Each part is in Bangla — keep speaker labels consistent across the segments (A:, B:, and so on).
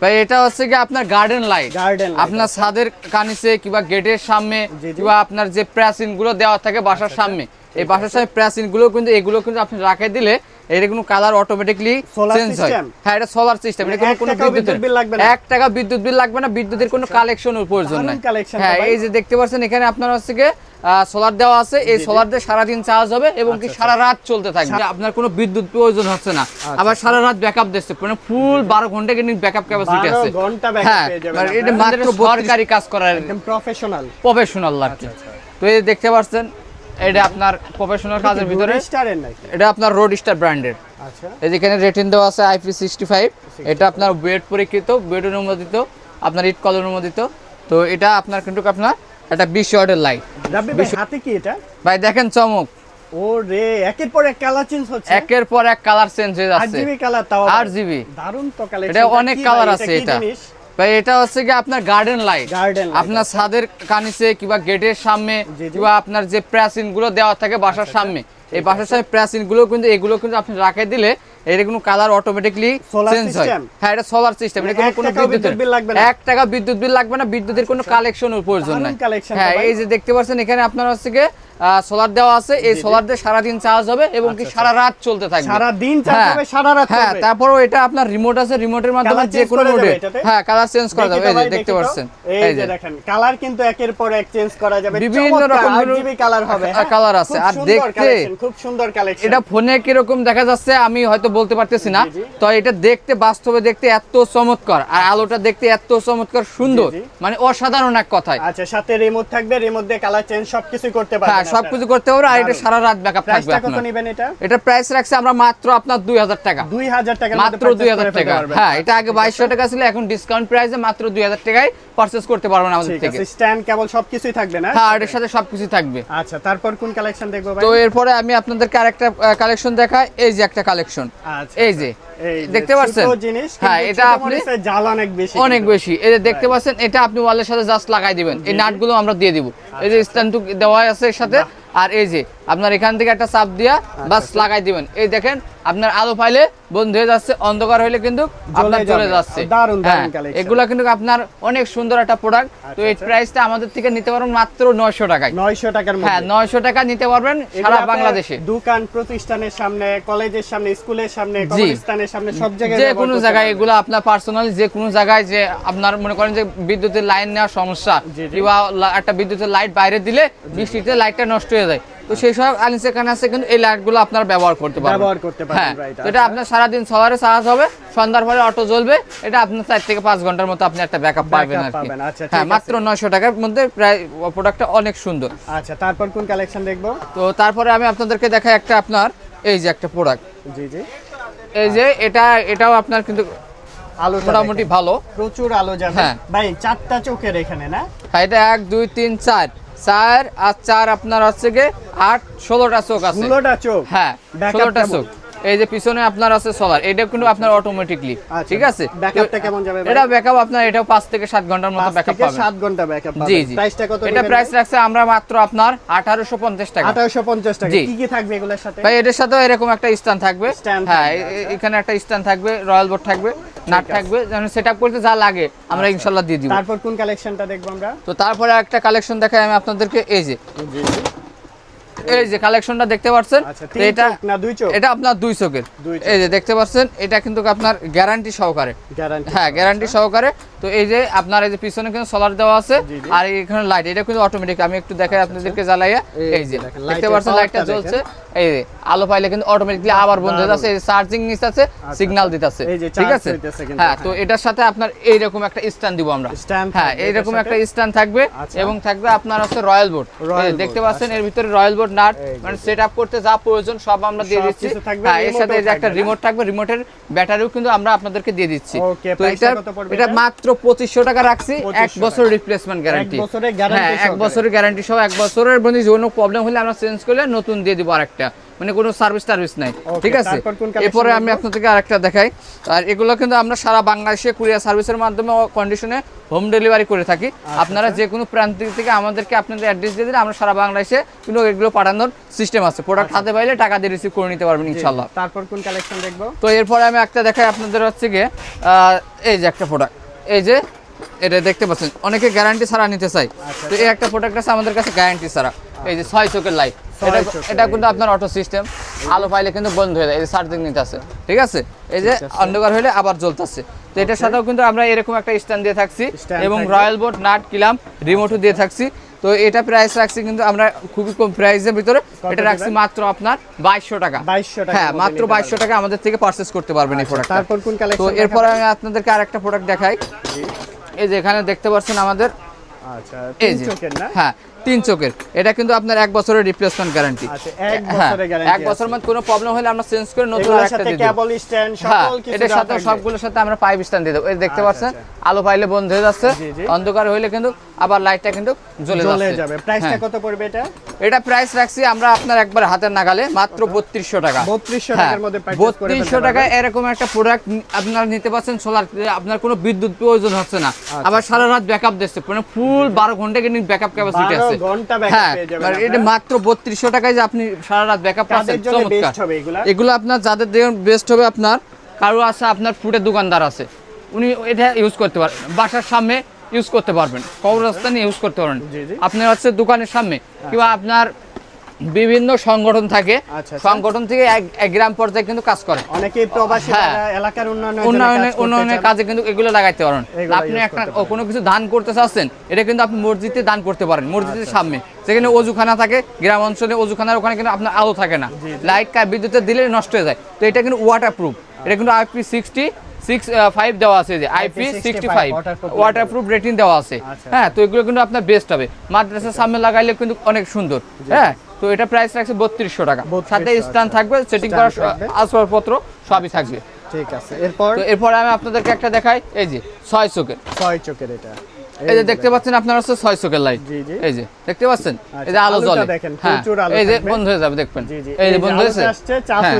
A: ভাই এটা হচ্ছে কি আপনার গার্ডেন লাইট
B: গার্ডেন
A: আপনার ছাদের কানিসে কিংবা গেটের সামনে। কিংবা আপনার যে প্রাচীনগুলো দেওয়া থাকে বাসার সামনে এই বাসার সামনে প্রাচীনগুলো কিন্তু এগুলো কিন্তু আপনি রাখে দিলে এটা কোনো কালার অটোমেটিকলি চেঞ্জ হয়। হ্যাঁ এটা সোলার সিস্টেম এটা কোনো
B: বিদ্যুৎ bill লাগবে না?
A: এক টাকা বিদ্যুৎ বিল লাগবে না বিদ্যুতের কোনো কালেকশনের প্রয়োজন নাই। হ্যাঁ এই যে দেখতে পাচ্ছেন এখানে আপনার হচ্ছে কি সোলার দেওয়া আছে এই সোলার দিয়ে সারাদিন চার্জ হবে এবং
B: আচ্ছা,
A: কি সারা রাত চলতে থাকবে। আপনার কোনো বিদ্যুৎ প্রয়োজন হচ্ছে না। আবার সারা রাত ব্যাকআপ দিচ্ছে। মানে ফুল বারো ঘণ্টা কিন্তু ব্যাকআপ ক্যাপাসিটি আছে। হ্যাঁ এটা মাত্র সরকারি কাজ করার
B: একদম প্রফেশনাল
A: প্রফেশনাল কি। তো এই দেখতে পাচ্ছেন এটা আপনার প্রফেশনাল কাজের ভিতরে। এটা আপনার রোড স্টার ব্র্যান্ডের
B: আচ্ছা।
A: এই যেখানে রেটিন দেওয়া আছে আইপি সিক্সটি ফাইভ এটা আপনার বেড পরীক্ষিত বেড অনুমোদিত আপনার ইট কল অনুমোদিত। তো এটা আপনার কিন্তু আপনার একটা বিশ ওয়ার্ডের লাইট
B: রাব্বি ভাই হাতে কি এটা?
A: ভাই দেখেন চমক।
B: ও রে একের পর এক কালার চেঞ্জ হচ্ছে।
A: একের পর এক কালার চেঞ্জ হয়ে যাচ্ছে।
B: কালার তাও দারুণ তো কালেকশন
A: এটা অনেক কালার আছে এটা। ভাই এটা হচ্ছে কি আপনার গার্ডেন লাইট
B: গার্ডেন
A: আপনার ছাদের কানিসে কিংবা গেটের সামনে। কিংবা আপনার যে প্রাচীনগুলো দেওয়া থাকে বাসার সামনে এই বাসার সামনে প্রাচীনগুলো কিন্তু এগুলো কিন্তু আপনি রাখে দিলে এটা কোনো কালার অটোমেটিকলি চেঞ্জ হয়। হ্যাঁ এটা সোলার সিস্টেম এটা কোনো কোনো বিদ্যুতের
B: বিদ্যুৎ bill লাগবে না?
A: এক টাকা বিদ্যুৎ বিল লাগবে না বিদ্যুতের কোনো কালেকশনের প্রয়োজন নাই। হ্যাঁ এই যে দেখতে পাচ্ছেন এখানে আপনার হচ্ছে কি সোলার দেওয়া আছে। এই সোলার দিয়ে সারাদিন চার্জ হবে এবং কি সারা রাত চলতে থাকবে।
B: সারা দিন চার্জ
A: হ্যাঁ।
B: হবে সারা রাত
A: হ্যাঁ। তারপরেও এটা আপনার রিমোট আছে রিমোটের মাধ্যমে যে কোনো মোডে হ্যাঁ কালার চেঞ্জ করা যাবে। এই যে দেখতে পাচ্ছেন।
B: এই যে দেখেন কালার কিন্তু একের পর এক চেঞ্জ করা যাবে।
A: বিভিন্ন রকম
B: কালার হবে হ্যাঁ?
A: কালার আছে। আর দেখতে-
B: খুব সুন্দর কালেকশন
A: এটা ফোনে কীরকম দেখা যাচ্ছে আমি হয়তো বলতে পারতেছি না। তো এটা দেখতে বাস্তবে দেখতে এত চমৎকার। আর আলোটা দেখতে এত চমৎকার সুন্দর। মানে অসাধারণ এক কথায়।
B: আচ্ছা সাথে রিমোট থাকবে রিমোট দিয়ে কালার চেঞ্জ সবকিছু করতে পারবেন
A: হ্যাঁ সবকিছু করতে পারবে আর এটা সারা রাত ব্যাকআপ থাকবে
B: প্রাইসটা কত নেবেন এটা?
A: এটা প্রাইস রাখছে আমরা মাত্র আপনার দুই হাজার টাকা।
B: 2000 টাকার
A: মাত্র
B: মধ্যে
A: দুই হাজার
B: purchase করে
A: টাকা। হ্যাঁ এটা আগে বাইশশো টাকা ছিল এখন ডিসকাউন্ট প্রাইসে মাত্র দুই হাজার টাকায় পারচেস করতে পারবেন আমাদের
B: ঠিক
A: থেকে।
B: আছে স্ট্যান্ড কেবল সবকিছুই থাকবে না?
A: হ্যাঁ এটার সাথে সবকিছু থাকবে।
B: আচ্ছা তারপর কোন কালেকশন দেখব ভাই?
A: তো এরপরে আমি আপনাদেরকে আরেকটা কালেকশন দেখাই। এই যে একটা কালেকশন
B: আচ্ছা
A: এই যে দেখতে পাচ্ছেন? হ্যাঁ এটা আপনি
B: জাল অনেক বেশি
A: অনেক বেশি। এই যে দেখতে পাচ্ছেন এটা আপনি ওয়ালের সাথে জাস্ট লাগাই দিবেন। এই নাটগুলো আমরা দিয়ে দিব। এই যে স্ট্যান্ড দেওয়া আছে এর সাথে। আর এই যে আপনার এখান থেকে একটা চাপ দিয়া বাস লাগাই দিবেন। এই দেখেন আপনার আলো পাইলে বন্ধ হয়ে যাচ্ছে অন্ধকার হইলে কিন্তু আপনার
B: জ্বলে
A: চলে যাচ্ছে। হ্যাঁ। এগুলা কিন্তু আপনার অনেক সুন্দর একটা প্রোডাক্ট তো এই
B: আচ্ছা।
A: প্রাইসটা আমাদের থেকে নিতে পারবেন মাত্র নয়শো টাকায়।
B: 900 টাকার
A: হ্যাঁ নয়শো টাকা নিতে পারবেন সারা বাংলাদেশে।
B: দোকান প্রতিষ্ঠানের সামনে কলেজের সামনে স্কুলের সামনে। কবরস্থানের সামনে সব জায়গায়
A: যে কোনো জায়গায় এগুলো আপনার পার্সোনাল যে কোনো জায়গায় যে আপনার মনে করেন যে বিদ্যুতের লাইন নেওয়ার সমস্যা। কিংবা একটা বিদ্যুতের লাইট বাইরে দিলে বৃষ্টিতে লাইটটা নষ্ট হয়ে যায়। তো সেই সব আছে কিন্তু এই লাইটগুলো আপনারা ব্যবহার করতে পারবেন।
B: ব্যবহার করতে পারবেন,
A: হ্যাঁ এটা আপনার সারাদিন সবারে চার্জ হবে সন্ধ্যার পরে অটো জ্বলবে এটা আপনার চার থেকে পাঁচ ঘণ্টার মতো আপনি একটা ব্যাকআপ পাবেন আর কি।
B: আচ্ছা,
A: হ্যাঁ মাত্র নয়শো টাকার মধ্যে প্রায় প্রোডাক্টটা অনেক সুন্দর।
B: আচ্ছা তারপর কোন কালেকশন দেখব?
A: তো তারপরে আমি আপনাদেরকে দেখাই একটা আপনার এই যে একটা প্রোডাক্ট
B: জি জি।
A: এই যে এটা এটাও আপনার কিন্তু
B: আলো
A: মোটামুটি ভালো।
B: প্রচুর আলো যাবে
A: হ্যাঁ।
B: ভাই চারটা চোখের এখানে না?
A: হ্যাঁ, এটা এক দুই তিন চার। চার আর চার আপনার হচ্ছে গিয়ে আট ষোলোটা চোখ আছে।
B: ষোলোটা চোখ?
A: হ্যাঁ ষোলোটা চোখ। এই যে পিছনে আপনার আছে সোলার এটা কিন্তু আপনার অটোমেটিকলি
B: আচ্ছা,
A: ঠিক আছে?
B: ব্যাকআপটা কেমন যাবে
A: এটা ব্যাকআপ আপনার এটাও পাঁচ থেকে সাত ঘণ্টার মতো ব্যাকআপ পাবেন।
B: সাত ঘণ্টা ব্যাকআপ
A: জি জি।
B: প্রাইসটা কত
A: এটা প্রাইস রাখছে আমরা মাত্র আপনার আঠারোশো পঞ্চাশ টাকা।
B: আঠারোশো পঞ্চাশ টাকা। কি কি থাকবে এগুলোর সাথে?
A: ভাই এটার সাথেও এরকম একটা স্ট্যান্ড থাকবে। হ্যাঁ এখানে একটা স্ট্যান্ড থাকবে রয়্যাল বোর্ড থাকবে নাট থাকবে যেন সেট আপ করতে যা লাগে আমরা ইনশাল্লাহ দিয়ে দিব।
B: তারপর কোন কালেকশনটা দেখব আমরা?
A: তো তারপরে একটা কালেকশন দেখাই আমি আপনাদেরকে এই যে।
B: জি।
A: এই যে কালেকশনটা দেখতে পাচ্ছেন
B: আচ্ছা
A: এটা এটা আপনার দুই চোখের। এই যে দেখতে পাচ্ছেন এটা কিন্তু আপনার গ্যারান্টি সহকারে। হ্যাঁ গ্যারান্টি সহকারে। তো এই যে আপনার এই যে পিছনে কিন্তু সোলার দেওয়া আছে। আর এখানে লাইট এটা কিন্তু অটোমেটিক আমি একটু দেখাই আপনাদেরকে জ্বালাইয়া।
B: এই
A: যে দেখতে পাচ্ছেন লাইটটা জ্বলছে। এই যে আলো পাইলে কিন্তু অটোমেটিকলি আবার বন্ধ হয়ে যাচ্ছে চার্জিং নিচ্ছে সিগন্যাল দিতেছে ঠিক আছে? হ্যাঁ তো
B: হ্যাঁ।
A: এটার সাথে আপনার এইরকম একটা স্ট্যান্ড দিব আমরা। হ্যাঁ এইরকম একটা স্ট্যান্ড থাকবে
B: আচ্ছা।
A: এবং থাকবে আপনার হচ্ছে রয়্যাল বোর্ড দেখতে পাচ্ছেন এর ভিতরে রয়্যাল বোর্ড
B: যে,
A: মানে সেট আপ করতে যা প্রয়োজন সব আমরা দিয়ে দিচ্ছি। হ্যাঁ এর সাথে একটা রিমোট থাকবে রিমোটের ব্যাটারিও কিন্তু আমরা আপনাদেরকে দিয়ে দিচ্ছি। তো এটা এটা
B: এটা?
A: মাত্র পঁচিশশো টাকা রাখছি এক বছর রিপ্লেসমেন্ট গ্যারান্টি হ্যাঁ এক বছরের গ্যারান্টি সহ এক বছরের মধ্যে যৌন প্রবলেম হলে আমরা চেঞ্জ করলে নতুন দিয়ে দিব আরেকটা। মানে কোনো সার্ভিস টার্ভিস নাই। ঠিক আছে? এরপরে আমি? আপনাদেরকে আরেকটা দেখাই। আর এগুলো কিন্তু আমরা সারা বাংলাদেশে কুরিয়ার সার্ভিসের মাধ্যমে কন্ডিশনে হোম ডেলিভারি করে থাকি।
B: আচ্ছা,
A: আপনারা যে কোনো প্রান্ত থেকে আমাদেরকে আপনাদের অ্যাড্রেস দিয়ে দিলে আমরা সারা বাংলাদেশে কিন্তু এগুলো পাঠানোর সিস্টেম আছে। প্রোডাক্ট
B: আচ্ছা।
A: হাতে পাইলে টাকা দিয়ে রিসিভ করে নিতে পারবেন ইনশাল্লাহ
B: তারপর কোন কালেকশন দেখব?
A: তো এরপরে আমি একটা দেখাই আপনাদের হচ্ছে গিয়ে এই যে একটা প্রোডাক্ট এই যে এটা দেখতে পাচ্ছেন। অনেকে গ্যারান্টি ছাড়া নিতে চাই তো এই একটা প্রোডাক্ট আছে আমাদের কাছে গ্যারান্টি ছাড়া। এই যে ছয় চোখের লাইট এটা এটা কিন্তু আপনার অটো সিস্টেম আলো পাইলে কিন্তু বন্ধ হয়ে যায়। এই যে চার্জিং নিতে আছে। ঠিক আছে? এই যে অন্ধকার হলে আবার জ্বলতেছে। তো এটার সাথেও কিন্তু আমরা এরকম একটা স্ট্যান্ড দিয়ে থাকছি এবং রয়্যাল বোর্ড নাট কিলাম রিমোটও দিয়ে থাকছি। তো এটা প্রাইস রাখছি কিন্তু আমরা খুবই কম প্রাইসের ভিতরে। এটা রাখছি মাত্র আপনার বাইশশো টাকা।
B: 2200 টাকার
A: হ্যাঁ মাত্র বাইশশো টাকা আমাদের থেকে পারচেস করতে পারবেন এই প্রোডাক্টটা
B: তারপর কোন
A: তো এরপরে আমি আপনাদেরকে আরেকটা প্রোডাক্ট দেখাই। এই যে এখানে দেখতে পাচ্ছেন আমাদের
B: আচ্ছা তিন চোখের না
A: হ্যাঁ তিন চোখের এটা কিন্তু আপনার এক বছরের রিপ্লেসমেন্ট গ্যারান্টি
B: আচ্ছা, এক বছরের guarantee
A: এক বছর
B: আছে।
A: কোনো প্রবলেম হলে আমরা চেঞ্জ করে নতুন
B: এগুলোর
A: দিয়ে
B: কেবল স্ট্যান্ড
A: হ্যাঁ
B: সকল কিছু
A: এটার সাথে সবগুলোর সাথে আমরা পাইপ স্ট্যান্ড দিয়ে দেবো এই দেখতে
B: আচ্ছা,
A: পাচ্ছেন। আলো পাইলে বন্ধ হয়ে যাচ্ছে। অন্ধকার হইলে কিন্তু আবার লাইটটা কিন্তু জ্বলে
B: যাবে প্রাইসটা
A: হ্যাঁ।
B: কত পড়বে এটা
A: এটা প্রাইস রাখছি আমরা আপনার একবার হাতের নাগালে মাত্র বত্রিশশো টাকা
B: 3200
A: হ্যাঁ,
B: টাকার মধ্যে purchase করে ফেলতে
A: বত্রিশশো। টাকায় এরকম একটা প্রোডাক্ট আপনারা নিতে পারছেন সোলার আপনার কোনো বিদ্যুৎ প্রয়োজন হচ্ছে না। আবার সারা রাত ব্যাকআপ দিচ্ছে মানে ফুল বারো ঘণ্টা কিন্তু ব্যাকআপ ক্যাপাসিটি
B: 12
A: আছে।
B: ঘণ্টা
A: হ্যাঁ
B: পেয়ে যাবেন
A: এটা মাত্র বত্রিশশো টাকায় যে আপনি সারা রাত ব্যাকআপ পাচ্ছেন চমৎকার।
B: এগুলা?
A: আপনার যাদের বেস্ট হবে আপনার কারও আছে আপনার ফুডের দোকানদার আছে। উনি এটা ইউজ করতে পারেন বাসার সামনে ইউজ করতে পারবেন। কবরস্থানে ইউজ করতে পারবেন। আপনার হচ্ছে দোকানের সামনে। কিংবা আপনার বিভিন্ন সংগঠন থাকে।
B: আচ্ছা, আচ্ছা।
A: সংগঠন থেকে এক গ্রাম পর্যায়ে কিন্তু কাজ করে।
B: অনেকে প্রবাসী
A: হ্যাঁ।
B: এলাকার
A: উন্নয়নে উন্নয়নের কাজে কিন্তু এগুলো লাগাইতে পারেন। আপনি একটা কোনো কিছু দান করতে চাচ্ছেন এটা কিন্তু আপনি মসজিদে দান করতে পারেন মসজিদের
B: আচ্ছা,
A: সামনে। যেখানে অজুখানা থাকে গ্রাম অঞ্চলে অজুখানার ওখানে কিন্তু আপনার আলো থাকে না। লাইট বিদ্যুতের দিলে নষ্ট হয়ে যায়। তো এটা কিন্তু ওয়াটার প্রুফ এটা কিন্তু আইপি সিক্সটি সিক্স ফাইভ দেওয়া আছে যে IP sixty five
B: waterproof
A: water proof rating দেওয়া আছে।
B: আচ্ছা,
A: হ্যাঁ তো এগুলো কিন্তু আপনার বেস্ট হবে। মাদ্রাসার সামনে লাগাইলে কিন্তু অনেক সুন্দর। হ্যাঁ তো এটা প্রাইস রাখছে বত্রিশশো টাকা। সাথে
B: আচ্ছা।
A: থাকবে সেটিং করার আসবাবপত্র সবই থাকবে।
B: ঠিক আছে। এরপর?
A: এরপর এরপরে আমি আপনাদেরকে একটা দেখাই এই যে ছয় চোখের।
B: ছয় চোখের এটা।
A: এই যে দেখতে পাচ্ছেন আপনার হচ্ছে ছয় চোখের লাইট। এই যে দেখতে পাচ্ছেন? এই যে
B: আচ্ছা,
A: আলো জ্বলে।
B: দেখেন,
A: হ্যাঁ। এই যে বন্ধ হয়ে যাবে দেখবেন। এই যে বন্ধ হয়েছে? হ্যাঁ।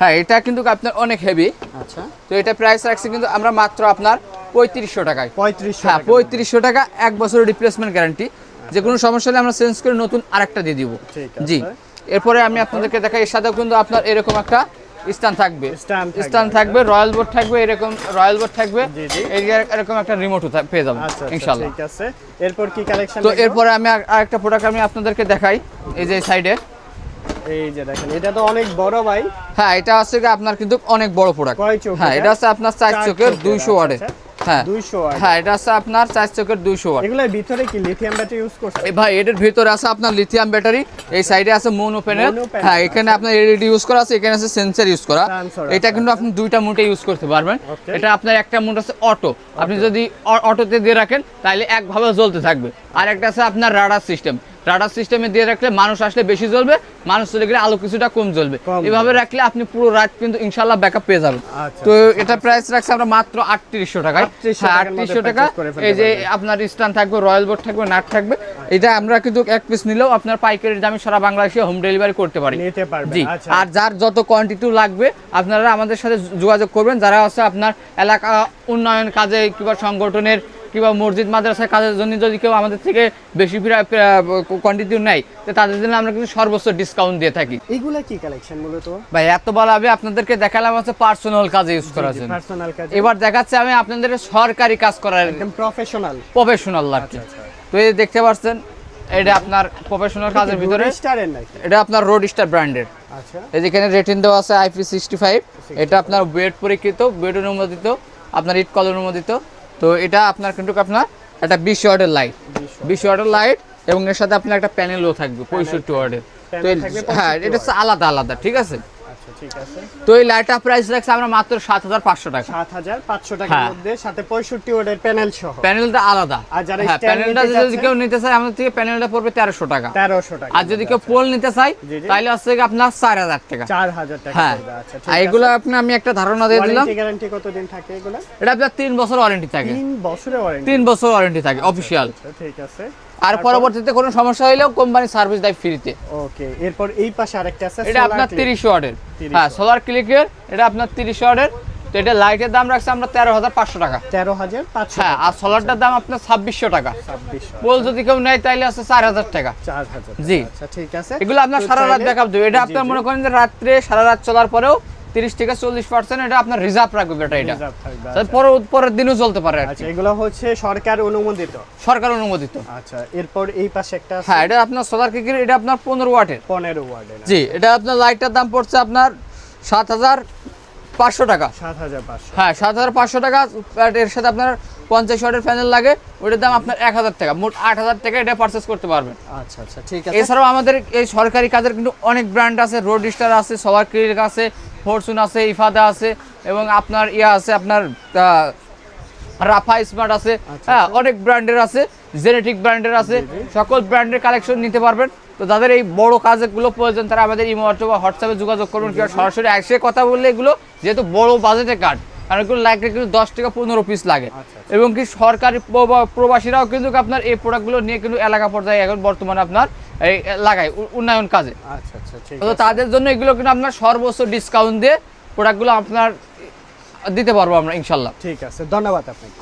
A: হ্যাঁ এটা কিন্তু আপনার অনেক হেভি
B: আচ্ছা।
A: তো এটা প্রাইস রাখছি কিন্তু আমরা মাত্র আপনার পঁয়ত্রিশশো টাকায়।
B: পঁয়ত্রিশশো
A: হ্যাঁ পঁয়ত্রিশশো টাকা এক বছরের রিপ্লেসমেন্ট গ্যারান্টি যে কোনো সমস্যা হলে আমরা চেঞ্জ করে নতুন আরেকটা দিয়ে দিব। জি। এরপরে আমি আপনাদেরকে দেখাই এর সাথেও কিন্তু আপনার এরকম একটা স্ট্যান্ড থাকবে। স্ট্যান্ড থাকবে। রয়্যাল বোর্ড থাকবে এরকম রয়্যাল বোর্ড থাকবে।
B: জি, জি।
A: এরকম একটা রিমোটও পেয়ে যাবেন
B: আচ্ছা আচ্ছা
A: ইনশাল্লাহ
B: ঠিক আছে। এরপর কি কালেকশন
A: তো এরপরে আমি আর- আরেকটা প্রোডাক্ট আমি আপনাদেরকে দেখাই এই যে সাইডে
B: এই যে দেখেন এটা তো অনেক বড় ভাই।
A: হ্যাঁ এটা আছে আপনার কিন্তু অনেক বড় প্রোডাক্ট হ্যাঁ এটা আছে আপনার চার চোখের দুইশো ওয়ার্ডে
B: আচ্ছা।
A: হ্যাঁ।
B: 200 ওয়াট।
A: হ্যাঁ এটা হচ্ছে আপনার চার চোখের দুইশো ওয়াট।
B: এগুলোর ভিতরে কি লিথিয়াম ব্যাটারি ইউজ করছে
A: এই ভাই এটার ভিতরে আছে আপনার লিথিয়াম ব্যাটারি এই সাইডে আছে মোনো প্যানেল হ্যাঁ এখানে আপনার এলইডি ইউজ করা আছে এখানে আছে সেন্সর ইউজ করা। এটা কিন্তু আপনি দুইটা মোটে ইউজ করতে পারবেন। এটা আপনার একটা মোট আছে অটো আপনি যদি অটোতে দিয়ে রাখেন তাহলে একভাবে জ্বলতে থাকবে। আর একটা আছে আপনার রাডার সিস্টেম রাডার সিস্টেমে দিয়ে রাখলে মানুষ আসলে বেশি জ্বলবে মানুষ চলে গেলে আলো কিছুটা কম জ্বলবে। এভাবে রাখলে আপনি পুরো রাত কিন্তু ইনশাল্লাহ ব্যাকআপ পেয়ে যাবেন।
B: আচ্ছা,
A: তো এটা প্রাইস রাখছে আমরা মাত্র আটত্রিশশো টাকায়।
B: 3800
A: হ্যাঁ আটত্রিশশো টাকা। এই যে আপনার স্ট্যান্ড থাকবে রয়্যাল বোর্ড থাকবে নাট থাকবে। এটা আমরা কিন্তু এক পিস নিলেও আপনার পাইকারি দামে সারা বাংলাদেশে হোম ডেলিভারি করতে পারি। জি।
B: আচ্ছা।
A: আর যার যত কোয়ান্টিটি লাগবে আপনারা আমাদের সাথে যোগাযোগ করবেন। যারা হচ্ছে আপনার এলাকা উন্নয়ন কাজে কিংবা সংগঠনের কিংবা মসজিদ মাদ্রাসার কাজের জন্য যদি কেউ আমাদের থেকে বেশি কোয়ান্টিটি নেয় তো তাদের জন্য আমরা কিন্তু সর্বোচ্চ ডিসকাউন্ট দিয়ে থাকি।
B: এগুলা কি কালেকশন মূলত?
A: ভাই এত বলা আমি আপনাদেরকে দেখালাম হচ্ছে পার্সোনাল কাজে ইউজ করার জন্য।
B: পার্সোনাল কাজ।
A: এবার দেখাচ্ছে আমি আপনাদের সরকারি কাজ করার
B: একদম প্রফেশনাল
A: প্রফেশনাল
B: আচ্ছা।
A: তো এই দেখতে পাচ্ছেন এটা আপনার প্রফেশনাল কাজের ভিতরে? এটা আপনার রোড স্টার ব্র্যান্ডের
B: আচ্ছা।
A: এই যেখানে রেটিন দেওয়া আছে আইপি সিক্সটি ফাইভ এটা আপনার বেড পরীক্ষিত বেড অনুমোদিত আপনার ইট কল অনুমোদিত। তো এটা আপনার কিন্তু আপনার একটা বিশ ওয়ার্ডের লাইট বিশ ওয়ার্ডের লাইট এবং এর সাথে আপনার একটা প্যানেলও থাকবে পঁয়ষট্টি ওয়ার্ডের তো হ্যাঁ এটা আলাদা আলাদা ঠিক আছে?
B: আচ্ছা ঠিক আছে।
A: তো এই লাইটটা প্রাইস রাখছে আমরা মাত্র সাত হাজার পাঁচশো টাকা।
B: সাত হাজার পাঁচশো টাকার
A: হ্যাঁ।
B: মধ্যে সাথে প্যানেল সহ।
A: প্যানেলটা আলাদা।
B: আর যারা
A: হ্যাঁ প্যানেলটা যদি কেউ নিতে চায় আমাদের থেকে প্যানেলটা পড়বে টাকা।
B: টাকা
A: আর যদি কেউ পোল নিতে চায়। তাহলে গিয়ে আপনার চার হাজার টাকা।
B: চার হাজার টাকা পড়বে, আচ্ছা
A: এগুলো আপনি আমি একটা ধারণা দিয়ে দিলাম।
B: ওয়ারেন্টি গ্যারান্টি কতদিন থাকে এগুলো?
A: এটা আপনার তিন বছর ওয়ারেন্টি থাকে।
B: তিন বছরের ওয়ারেন্টি
A: বছর ওয়ারেন্টি থাকে অফিসিয়াল
B: ঠিক আছে।
A: আর পরবর্তীতে কোনো সমস্যা হলেও কোম্পানি সার্ভিস দেয় ফ্রিতে।
B: ওকে এরপর এই পাশে আরেকটা আছে
A: এটা আপনার
B: clip।
A: তিরিশ ওয়াটের হ্যাঁ। সোলার ক্লিকের এটা আপনার তিরিশ ওয়াটের তো এটা লাইটের দাম রাখছে আমরা তেরো হাজার পাঁচশো টাকা।
B: তেরো হাজার পাঁচশো
A: হ্যাঁ আর সোলারটার দাম আপনার ছাব্বিশশো টাকা।
B: ছাব্বিশ
A: পোল যদি কেউ নেয় তাইলে আছে চার হাজার টাকা।
B: চার হাজার
A: জি।
B: আচ্ছা ঠিক আছে।
A: এগুলো আপনার সারা রাত ব্যাকআপ দেবে। এটা আপনার মনে করেন যে রাত্রে সারা রাত চলার পরেও তিরিশ থেকে চল্লিশ পার্সেন্ট এটা আপনার রিজার্ভ রাখবে এটা এটা
B: আচ্ছা।
A: পরে- পরের দিনও চলতে পারে
B: আচ্ছা এগুলো হচ্ছে সরকার অনুমোদিত?
A: সরকার অনুমোদিত।
B: আচ্ছা এরপর এই পাশে একটা আছে।
A: হ্যাঁ এটা আপনার সোলার কেকের এটা আপনার পনেরো ওয়াটের।
B: পনেরো ওয়ার্ডের
A: জি এটা আপনার লাইটটার দাম পড়ছে আপনার সাত হাজার পাঁচশো টাকা।
B: সাত হাজার পাঁচশো।
A: হ্যাঁ সাত হাজার পাঁচশো টাকা এর সাথে আপনার পঞ্চাশ ওয়াটের প্যানেল লাগে ওটার দাম আপনার এক হাজার টাকা মোট আট হাজার টাকা এটা পারচেস করতে পারবেন।
B: আচ্ছা আচ্ছা ঠিক আছে।
A: এছাড়াও আমাদের এই সরকারি কাজের কিন্তু অনেক ব্র্যান্ড আছে রোড স্টার আছে সোলার ক্লিক আছে ফরচুন আছে ইফাদা আছে এবং আপনার ইয়া আছে আপনার রাফা স্মার্ট আছে হ্যাঁ অনেক ব্র্যান্ডের আছে জেনেটিক ব্র্যান্ডের আছে সকল ব্র্যান্ডের কালেকশন নিতে পারবেন। তো যাদের এই বড় কাজগুলো প্রয়োজন তারা আমাদের ইমো অথবা হোয়াটসঅ্যাপে যোগাযোগ করবেন কিংবা সরাসরি এসে কথা বললে এগুলো যেহেতু বড় বাজেটের কার্ড এগুলো লাগলে কিন্তু দশ থেকে পনেরো পিস লাগে।
B: আচ্ছা,
A: এবং কি সরকারি প্রবাসীরাও কিন্তু আপনার এই প্রোডাক্টগুলো নিয়ে কিন্তু এলাকা পর্যায়ে এখন বর্তমানে আপনার এই লাগায় উন্নয়ন কাজে।
B: আচ্ছা আচ্ছা
A: তো তাদের জন্য এগুলো কিন্তু আপনার সর্বোচ্চ ডিসকাউন্ট দিয়ে প্রোডাক্টগুলো আপনার দিতে পারব আমরা ইনশাল্লাহ।
B: ঠিক আছে ধন্যবাদ আপনাকে।